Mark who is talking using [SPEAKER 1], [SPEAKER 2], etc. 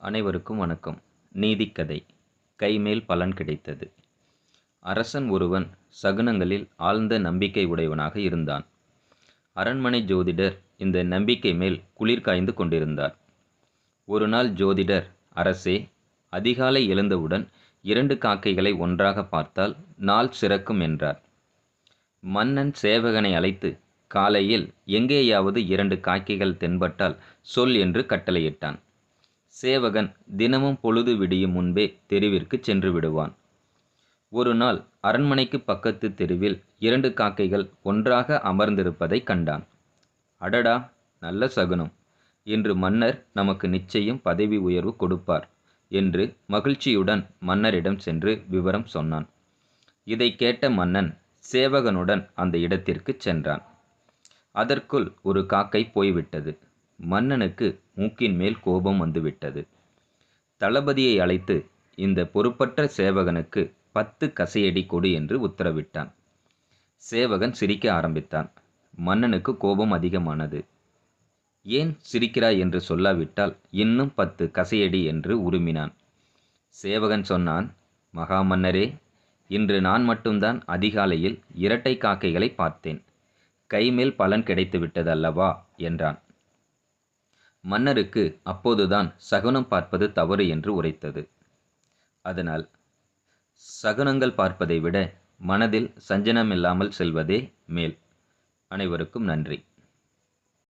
[SPEAKER 1] அனைவருக்கும் வணக்கம். நீதிக்கதை. கைமேல் பலன் கிடைத்தது. அரசன் ஒருவன் சகுனங்களில் ஆழ்ந்த நம்பிக்கை உடையவனாக இருந்தான். அரண்மனை ஜோதிடர் இந்த நம்பிக்கை மேல் குளிர் காய்ந்து கொண்டிருந்தார். ஒரு நாள் ஜோதிடர் அரசே அதிகாலை எழுந்தவுடன் இரண்டு காக்கைகளை ஒன்றாக பார்த்தால் நாள் சிறக்கும் என்றார். மன்னன் சேவகனை அழைத்து காலையில் எங்கேயாவது இரண்டு காக்கைகள் தென்பட்டால் சொல் என்று கட்டளையிட்டான். சேவகன் தினமும் பொழுது விடியும் முன்பே தெருவிற்கு சென்று விடுவான். ஒரு நாள் அரண்மனைக்கு பக்கத்து தெருவில் இரண்டு காக்கைகள் ஒன்றாக அமர்ந்திருப்பதை கண்டான். அடடா நல்ல சகுனம். இன்று மன்னர் நமக்கு நிச்சயம் பதவி உயர்வு கொடுப்பார் என்று மகிழ்ச்சியுடன் மன்னரிடம் சென்று விவரம் சொன்னான். இதை கேட்ட மன்னன் சேவகனுடன் அந்த இடத்திற்கு சென்றான். அதற்குள் ஒரு காக்கை போய்விட்டது. மன்னனுக்கு மூக்கின் மேல் கோபம் வந்துவிட்டது. தளபதியை அழைத்து இந்த பொறுப்பற்ற சேவகனுக்கு பத்து கசையடி கொடு என்று உத்தரவிட்டான். சேவகன் சிரிக்க ஆரம்பித்தான். மன்னனுக்கு கோபம் அதிகமானது. ஏன் சிரிக்கிறாய் என்று சொல்லாவிட்டால் இன்னும் பத்து கசையடி என்று உருமினான். சேவகன் சொன்னான் மகாமன்னரே இன்று நான் மட்டும்தான் அதிகாலையில் இரட்டை காக்கைகளை பார்த்தேன். கைமேல் பலன் கிடைத்து விட்டது அல்லவா என்றான். மன்னருக்கு அப்போதுதான் சகுனம் பார்ப்பது தவறு என்று உரைத்தது. அதனால் சகுனங்கள் பார்ப்பதை விட மனதில் சஞ்சனமில்லாமல் செல்வதே மேல். அனைவருக்கும் நன்றி.